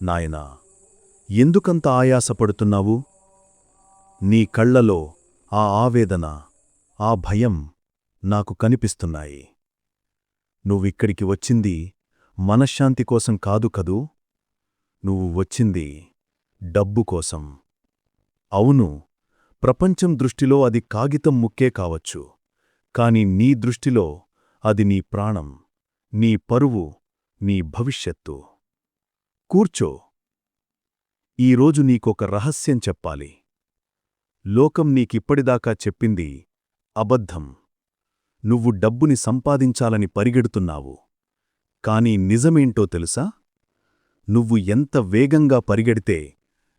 నాయనా ఎందుకంత ఆయాసపడుతున్నావు? నీ కళ్ళలో ఆ ఆవేదన ఆ భయం నాకు కనిపిస్తున్నాయి. నువ్విక్కడికి వచ్చింది మనశ్శాంతి కోసం కాదు కదూ? నువ్వు వచ్చింది డబ్బు కోసం. అవును ప్రపంచం దృష్టిలో అది కాగితం ముక్కే కావచ్చు కాని నీ దృష్టిలో అది నీ ప్రాణం నీ పరువు నీ భవిష్యత్తు. కూర్చో. ఈరోజు నీకొక రహస్యం చెప్పాలి. లోకం నీకిప్పటిదాకా చెప్పింది అబద్ధం. నువ్వు డబ్బుని సంపాదించాలని పరిగెడుతున్నావు. కాని నిజమేంటో తెలుసా? నువ్వు ఎంత వేగంగా పరిగెడితే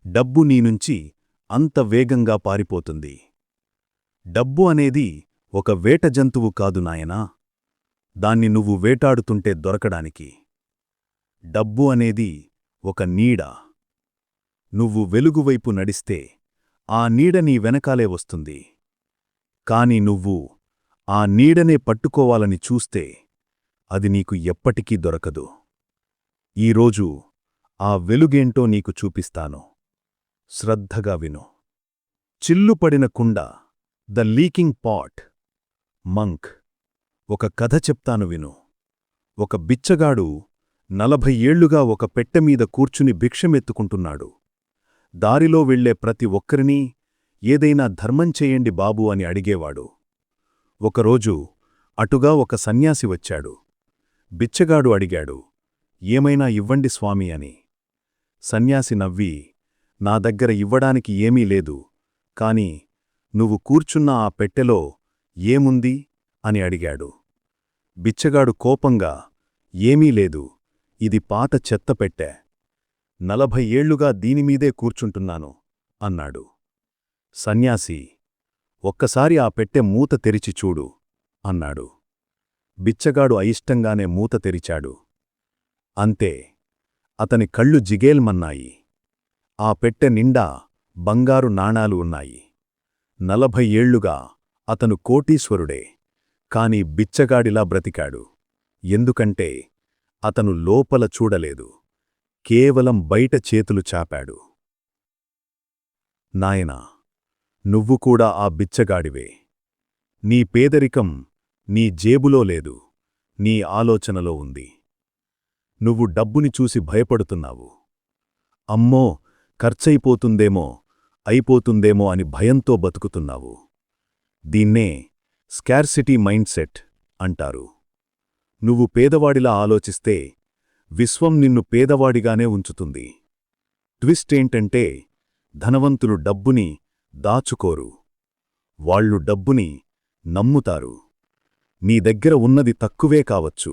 డబ్బు నీనుంచి అంత వేగంగా పారిపోతుంది. డబ్బు అనేది ఒక వేట జంతువు కాదు నాయనా. దాన్ని నువ్వు వేటాడుతుంటే దొరకడానికి. డబ్బు అనేది ఒక నీడ. నువ్వు వెలుగువైపు నడిస్తే ఆ నీడ నీ వెనకాలే వస్తుంది. కాని నువ్వు ఆ నీడనే పట్టుకోవాలని చూస్తే అది నీకు ఎప్పటికీ దొరకదు. ఈరోజు ఆ వెలుగేంటో నీకు చూపిస్తాను. శ్రద్ధగా విను. చిల్లుపడిన కుండ ద లీకింగ్ పాట్ మంక్. ఒక కథ చెప్తాను విను. ఒక బిచ్చగాడు నలభై ఏళ్ళుగా ఒక పెట్టెమీద కూర్చుని భిక్షమెత్తుకుంటున్నాడు. దారిలో వెళ్ళే ప్రతి ఒక్కరినీ ఏదైనా ధర్మం చేయండి బాబు అని అడిగేవాడు. ఒకరోజు అటుగా ఒక సన్యాసి వచ్చాడు. బిచ్చగాడు అడిగాడు ఏమైనా ఇవ్వండి స్వామి అని. సన్యాసి నవ్వి నా దగ్గర ఇవ్వడానికి ఏమీ లేదు కాని నువ్వు కూర్చున్న ఆ పెట్టెలో ఏముంది అని అడిగాడు. బిచ్చగాడు కోపంగా ఏమీ లేదు ఇది పాత చెత్త పెట్టె. నలభై ఏళ్ళుగా దీనిమీదే కూర్చుంటున్నాను అన్నాడు. సన్యాసి ఒక్కసారి ఆ పెట్టె మూత తెరిచి చూడు అన్నాడు. బిచ్చగాడు అయిష్టంగానే మూత తెరిచాడు. అంతే అతని కళ్ళు జిగేల్మన్నాయి. ఆ పెట్టె నిండా బంగారు నాణాలు ఉన్నాయి. నలభై ఏళ్ళుగా అతను కోటీశ్వరుడే కాని బిచ్చగాడిలా బ్రతికాడు. ఎందుకంటే అతను లోపల చూడలేదు. కేవలం బయట చేతులు చాపాడు. నాయనా నువ్వు కూడా ఆ బిచ్చగాడివే. నీ పేదరికం నీ జేబులో లేదు. నీ ఆలోచనలో ఉంది. నువ్వు డబ్బుని చూసి భయపడుతున్నావు. అమ్మో ఖర్చయిపోతుందేమో అయిపోతుందేమో అని భయంతో బతుకుతున్నావు. దీన్నే స్కార్సిటీ మైండ్సెట్ అంటారు. నువ్వు పేదవాడిలా ఆలోచిస్తే విశ్వం నిన్ను పేదవాడిగానే ఉంచుతుంది. ట్విస్ట్ ఏంటంటే ధనవంతులు డబ్బుని దాచుకోరు. వాళ్ళు డబ్బుని నమ్ముతారు. నీ దగ్గర ఉన్నది తక్కువే కావచ్చు.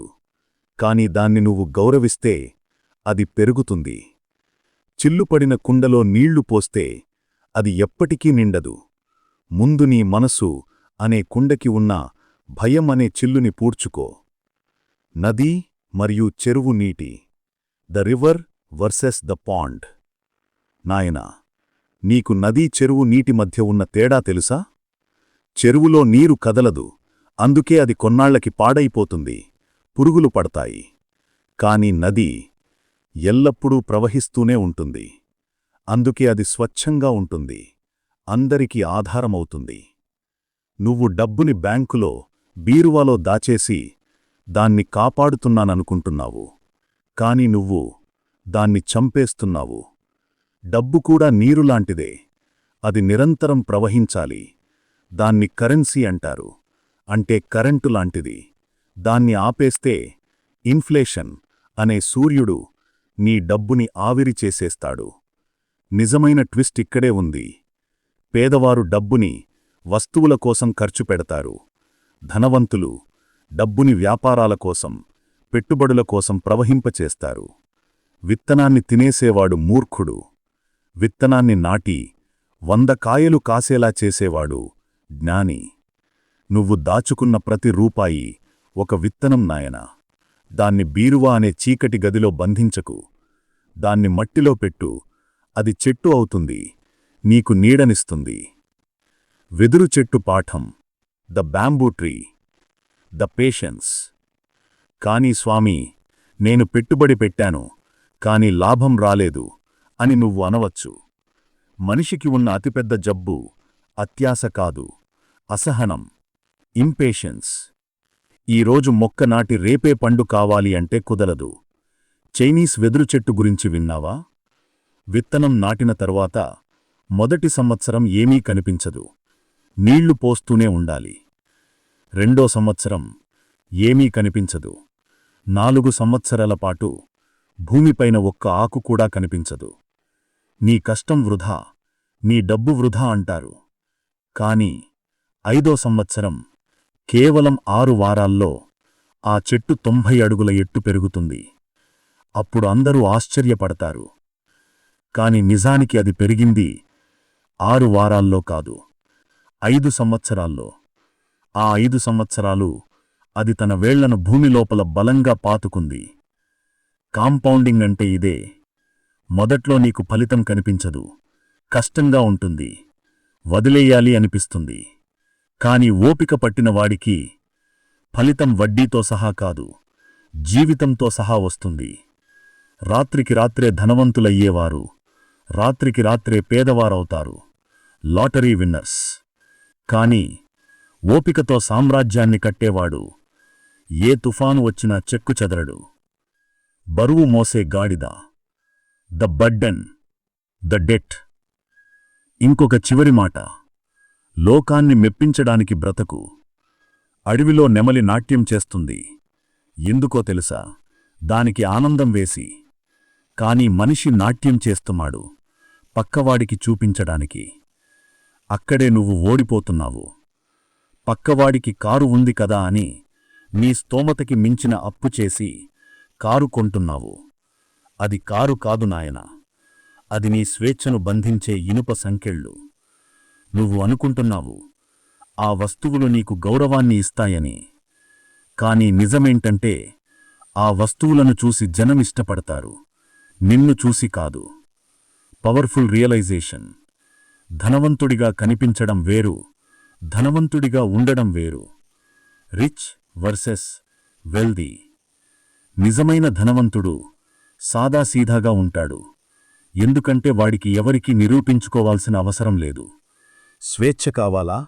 కాని దాన్ని నువ్వు గౌరవిస్తే అది పెరుగుతుంది. చిల్లుపడిన కుండలో నీళ్ళు పోస్తే అది ఎప్పటికీ నిండదు. ముందు నీ మనసు అనే కుండకి ఉన్న భయం అనే చిల్లుని పూడ్చుకో. నది మరియు చెరువు నీటి. The river versus the pond. నాయనా నీకు నదీ చెరువు నీటి మధ్య ఉన్న తేడా తెలుసా? చెరువులో నీరు కదలదు అందుకే అది కొన్నాళ్ళకి పాడైపోతుంది పురుగులు పడతాయి. కాని నది ఎల్లప్పుడూ ప్రవహిస్తూనే ఉంటుంది. అందుకే అది స్వచ్ఛంగా ఉంటుంది అందరికీ ఆధారమవుతుంది. నువ్వు డబ్బుని బ్యాంకులో బీరువాలో దాచేసి దాన్ని కాపాడుతున్నాననుకుంటున్నావు. కాని నువ్వు దాన్ని చంపేస్తున్నావు. డబ్బు కూడా నీరులాంటిదే. అది నిరంతరం ప్రవహించాలి. దాన్ని కరెన్సీ అంటారు. అంటే కరెంటు లాంటిది. దాన్ని ఆపేస్తే ఇన్ఫ్లేషన్ అనే సూర్యుడు నీ డబ్బుని ఆవిరి చేసేస్తాడు. నిజమైన ట్విస్ట్ ఇక్కడే ఉంది. పేదవారు డబ్బుని వస్తువుల కోసం ఖర్చు పెడతారు. ధనవంతులు డబ్బుని వ్యాపారాల కోసం పెట్టుబడుల కోసం ప్రవహింపచేస్తారు విత్తనాన్ని తినేసేవాడు మూర్ఖుడు. విత్తనాన్ని నాటి వంద కాయలు కాసేలా చేసేవాడు జ్ఞాని. నువ్వు దాచుకున్న ప్రతి రూపాయి ఒక విత్తనం నాయనా. దాన్ని బీరువా అనే చీకటి గదిలో బంధించకు. దాన్ని మట్టిలో పెట్టు. అది చెట్టు అవుతుంది. నీకు నీడనిస్తుంది. వెదురు చెట్టు పాఠం. The bamboo tree. The patience. కానీ స్వామి నేను పెట్టుబడి పెట్టాను కాని లాభం రాలేదు అని నువ్వు అనవచ్చు. మనిషికి ఉన్న అతిపెద్ద జబ్బు అత్యాశ కాదు అసహనం ఇంపేషెన్స్. ఈరోజు మొక్క నాటి రేపే పండు కావాలి అంటే కుదలదు చైనీస్ వెదురు చెట్టు గురించి విన్నావా? విత్తనం నాటిన తరువాత మొదటి సంవత్సరం ఏమీ కనిపించదు. నీళ్ళు పోస్తూనే ఉండాలి. రెండో సంవత్సరం ఏమీ కనిపించదు. నాలుగు సంవత్సరాల పాటు భూమిపైన ఒక్క ఆకు కూడా కనిపించదు. నీ కష్టం వృధా నీ డబ్బు వృధా అంటారు. కాని ఐదో సంవత్సరం కేవలం ఆరు వారాల్లో ఆ చెట్టు తొంభై అడుగుల ఎట్టు పెరుగుతుంది. అప్పుడు అందరూ ఆశ్చర్యపడతారు. కాని నిజానికి అది పెరిగింది ఆరు వారాల్లో కాదు ఐదు సంవత్సరాల్లో. ఆ ఐదు సంవత్సరాలు అది తన వేళ్ళను భూమి లోపల బలంగా పాతుకుంది. కాంపౌండింగ్ అంటే ఇదే. మొదట్లో నీకు ఫలితం కనిపించదు. కష్టంగా ఉంటుంది. వదిలేయాలి అనిపిస్తుంది. కాని ఓపిక పట్టిన వాడికి ఫలితం వడ్డీతో సహా కాదు జీవితంతో సహా వస్తుంది. రాత్రికి రాత్రే ధనవంతులయ్యేవారు రాత్రికి రాత్రే పేదవారవుతారు. Lottery winners. కానీ ఓపికతో సామ్రాజ్యాన్ని కట్టేవాడు. ఏ తుఫాను వచ్చినా చెక్కు చెదరడు. బరువు మోసే గాడిద. The burden the debt. ఇంకొక చివరి మాట. లోకాన్ని మెప్పించడానికి బ్రతకు. అడవిలో నెమలి నాట్యం చేస్తుంది. ఎందుకో తెలుసా? దానికి ఆనందం వేసి. కాని మనిషి నాట్యం చేస్తున్నాడు. పక్కవాడికి చూపించడానికి. అక్కడే నువ్వు ఓడిపోతున్నావు. పక్కవాడికి కారు ఉంది కదా అని నీ స్తోమతకి మించిన అప్పు చేసి కారు కొంటున్నావు. అది కారు కాదు నాయనా. అది నీ స్వేచ్ఛను బంధించే ఇనుప సంకెళ్ళు. నువ్వు అనుకుంటున్నావు ఆ వస్తువులు నీకు గౌరవాన్ని ఇస్తాయని. కాని నిజమేంటంటే ఆ వస్తువులను చూసి జనమిష్టపడతారు నిన్ను చూసి కాదు. Powerful realisation. ధనవంతుడిగా కనిపించడం వేరు ధనవంతుడిగా ఉండడం వేరు. Rich versus wealthy. నిజమైన ధనవంతుడు సాదాసీదాగా ఉంటాడు. ఎందుకంటే వాడికి ఎవరికీ నిరూపించుకోవాల్సిన అవసరం లేదు. స్వేచ్ఛ కావాలా?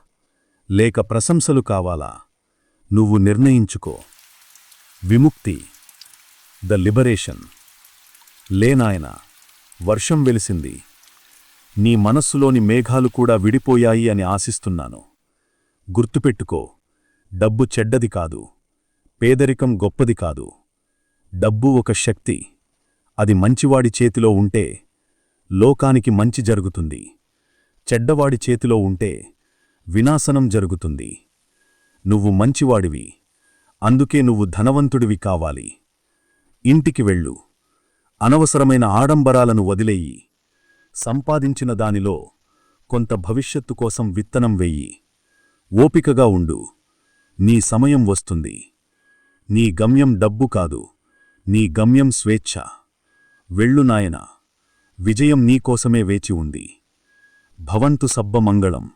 లేక ప్రశంసలు కావాలా? నువ్వు నిర్ణయించుకో. విముక్తి. The liberation. లేనాయన వర్షం వెలిసింది. నీ మనస్సులోని మేఘాలు కూడా విడిపోయాయి అని ఆశిస్తున్నాను. గుర్తుపెట్టుకో. డబ్బు చెడ్డది కాదు. పేదరికం గొప్పది కాదు. డబ్బు ఒక శక్తి. అది మంచివాడి చేతిలో ఉంటే లోకానికి మంచి జరుగుతుంది. చెడ్డవాడి చేతిలో ఉంటే వినాశనం జరుగుతుంది. నువ్వు మంచివాడివి. అందుకే నువ్వు ధనవంతుడివి కావాలి. ఇంటికి వెళ్ళు. అనవసరమైన ఆడంబరాలను వదిలేయి. సంపాదించిన దానిలో కొంత భవిష్యత్తు కోసం విత్తనం వెయ్యి ఓపికగా ఉండు. నీ సమయం వస్తుంది. నీ గమ్యం డబ్బు కాదు. నీ గమ్యం స్వేచ్ఛ. వెళ్ళు నాయనా. విజయం నీకోసమే వేచి ఉంది. భవంతు సబ్బ మంగళం.